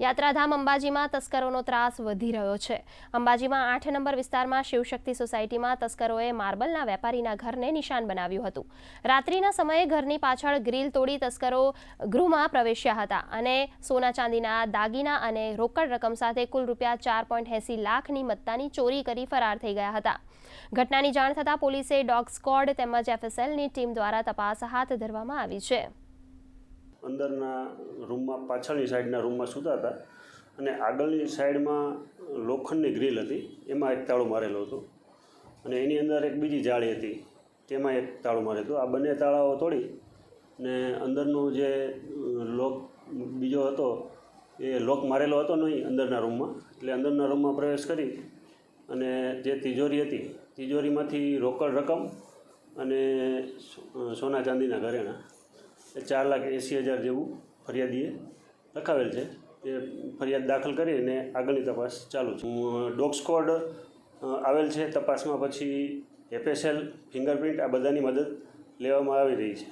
યાત્રાધામ અંબાજીમાં તસ્કરોનો ત્રાસ વધી રહ્યો છે. અંબાજીમાં આઠ નંબર વિસ્તારમાં શિવશક્તિ સોસાયટીમાં તસ્કરોએ માર્બલના વેપારીના ઘરને નિશાન બનાવ્યું હતું. રાત્રિના સમયે ઘરની પાછળ ગ્રીલ તોડી તસ્કરો ગૃહમાં પ્રવેશ્યા હતા અને સોના ચાંદીના, દાગીના અને રોકડ રકમ સાથે કુલ રૂપિયા ચાર પોઈન્ટ એંસી લાખની મત્તાની ચોરી કરી ફરાર થઈ ગયા હતા. ઘટનાની જાણ થતાં પોલીસે ડોગ સ્કોડ તેમજ એફએસએલની ટીમ દ્વારા તપાસ હાથ ધરવામાં આવી છે. અંદરના રૂમમાં પાછળની સાઈડના રૂમમાં સૂતા હતા અને આગળની સાઈડમાં લોખંડની ગ્રીલ હતી, એમાં એક તાળું મારેલું હતું અને એની અંદર એક બીજી જાળી હતી, તેમાં એક તાળું મારે હતું. આ બંને તાળાઓ તોડી ને અંદરનું જે લોક બીજો હતો, એ લોક મારેલો હતો નહીં અંદરના રૂમમાં, એટલે અંદરના રૂમમાં પ્રવેશ કરી અને જે તિજોરી હતી, તિજોરીમાંથી રોકડ રકમ અને સોના ચાંદીના ઘરેણાં ચાર લાખ એંસી હજાર જેવું ફરિયાદીએ લખાવેલ છે. એ ફરિયાદ દાખલ કરીને આગળની તપાસ ચાલુ છે. ડોગ સ્કોડ આવેલ છે. તપાસમાં પછી એફએસએલ, ફિંગરપ્રિન્ટ આ બધાની મદદ લેવામાં આવી રહી છે.